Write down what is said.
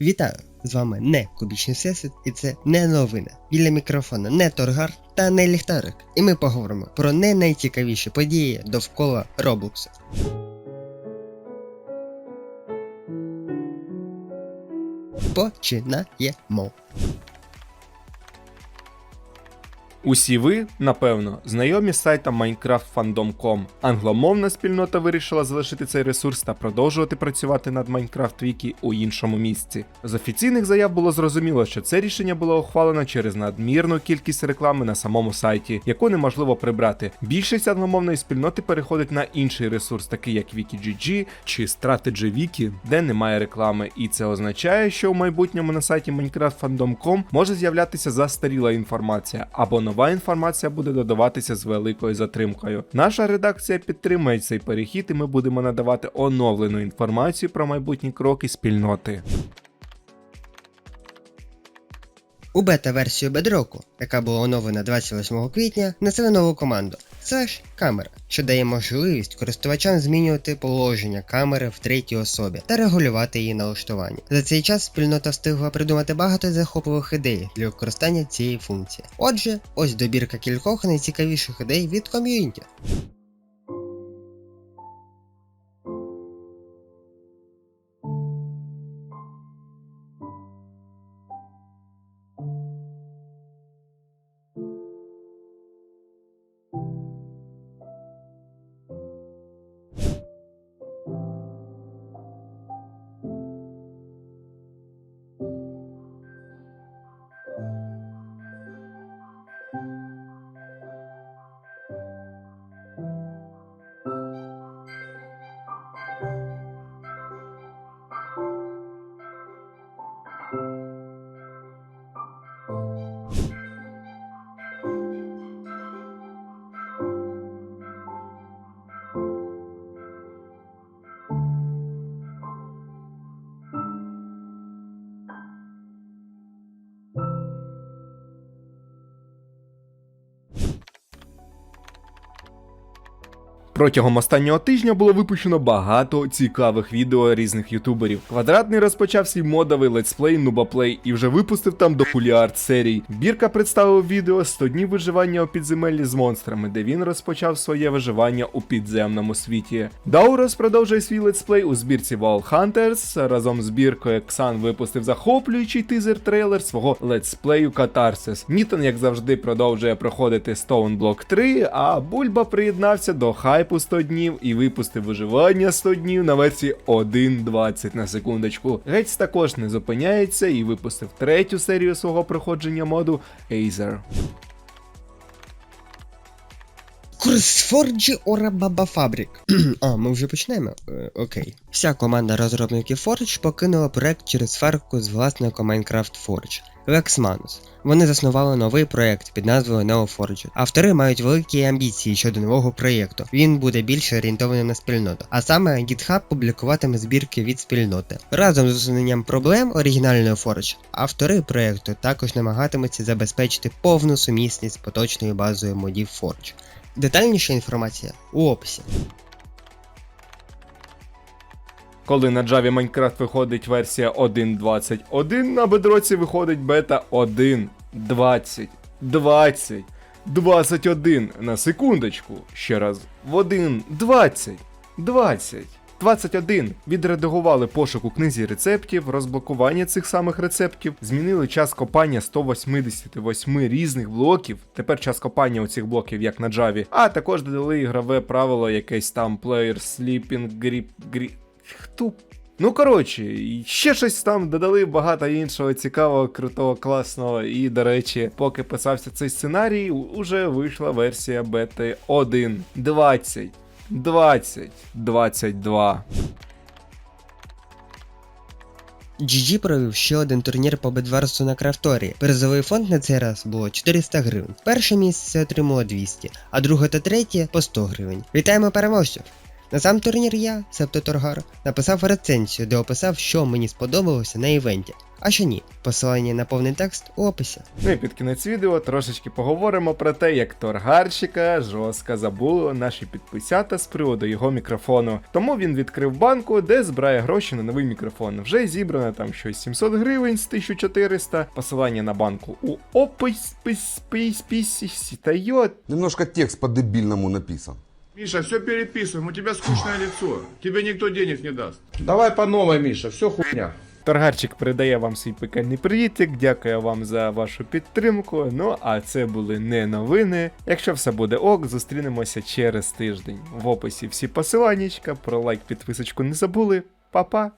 Вітаю! З вами не Кубічний Всесвіт, і це не новина. Біля мікрофона не Торгар та не Ліхтарик. І ми поговоримо про не найцікавіші події довкола Роблокса. Починаємо. Усі ви, напевно, знайомі з сайтом MinecraftFandom.com. Англомовна спільнота вирішила залишити цей ресурс та продовжувати працювати над Minecraft Wiki у іншому місці. З офіційних заяв було зрозуміло, що це рішення було ухвалено через надмірну кількість реклами на самому сайті, яку неможливо прибрати. Більшість англомовної спільноти переходить на інший ресурс, такий як WikiGG чи Strategy Wiki, де немає реклами, і це означає, що у майбутньому на сайті MinecraftFandom.com може з'являтися застаріла інформація або нова інформація буде додаватися з великою затримкою. Наша редакція підтримує цей перехід, і ми будемо надавати оновлену інформацію про майбутні кроки спільноти. У бета-версію Bedrock, яка була оновлена 28 квітня, внесли нову команду Slash камера, що дає можливість користувачам змінювати положення камери в третій особі та регулювати її налаштування. За цей час спільнота встигла придумати багато захопливих ідей для використання цієї функції. Отже, ось добірка кількох найцікавіших ідей від ком'юніті. Протягом останнього тижня було випущено багато цікавих відео різних ютуберів. Квадратний розпочав свій модовий летсплей Нубаплей і вже випустив там до докуліард серій. Бірка представив відео 100 днів виживання у підземеллі з монстрами, де він розпочав своє виживання у підземному світі. Даурос продовжує свій летсплей у збірці Wall Hunters. Разом з біркою Ксан випустив захоплюючий тизер-трейлер свого летсплею Катарсис. Нітон, як завжди, продовжує проходити Stone Block 3, а Бульба приєднався до хайпу 100 днів і випустив виживання 100 днів на версії 1.20 на секундочку. Гець також не зупиняється і випустив третю серію свого проходження моду Aether. Ора Баба Фабрик. а, ми вже почнемо? Е, окей. Вся команда розробників Forge покинула проект через сварку з власником Minecraft Forge. Lexmanus. Вони заснували новий проект під назвою NeoForge. Автори мають великі амбіції щодо нового проєкту. Він буде більше орієнтованим на спільноту. А саме GitHub публікуватиме збірки від спільноти. Разом з усуненням проблем оригінальної Forge, автори проєкту також намагатимуться забезпечити повну сумісність з поточною базою модів Forge. Детальніша інформація у описі. Коли на Java Minecraft виходить версія 1.21, на бедроці виходить бета 1, 20. 21 на секундочку. Ще раз. В 1.20. 20. 21. Відредагували пошук у книзі рецептів, розблокування цих самих рецептів, змінили час копання 188 різних блоків. Тепер час копання у цих блоків, як на Java, а також додали ігрове правило, якесь там player sleeping grip grip. Хто? Ну коротше, ще щось там додали багато іншого цікавого, крутого, класного. І, до речі, поки писався цей сценарій, уже вийшла версія бети 1. 20. 20. 22. GG провів ще один турнір по бедверсу на Крафторі. Призовий фонд на цей раз було 400 гривень. Перше місце отримало 200, а друге та третє по 100 гривень. Вітаємо переможців! На сам турнір я, себто Торгар, написав рецензію, де описав, що мені сподобалося на івенті. А що ні, посилання на повний текст у описі. Ну і під кінець відео трошечки поговоримо про те, як торгарщика жорстко забуло наші підписята з приводу його мікрофону. Тому він відкрив банку, де збирає гроші на новий мікрофон. Вже зібрано там щось 700 гривень з 1400. Посилання на банку у описі та йот. Немножко текст по-дебильному написан. Миша, все переписываем, у тебя скучное лицо. Тебе никто денег не даст. Давай по новой, Миша, все хуйня. Торгарчик передає вам свій пекельний привітик, дякую вам за вашу підтримку. Ну а це були не новини. Якщо все буде ок, зустрінемося через тиждень. В описі всі посиланнячка, про лайк, підписочку не забули. Па-па!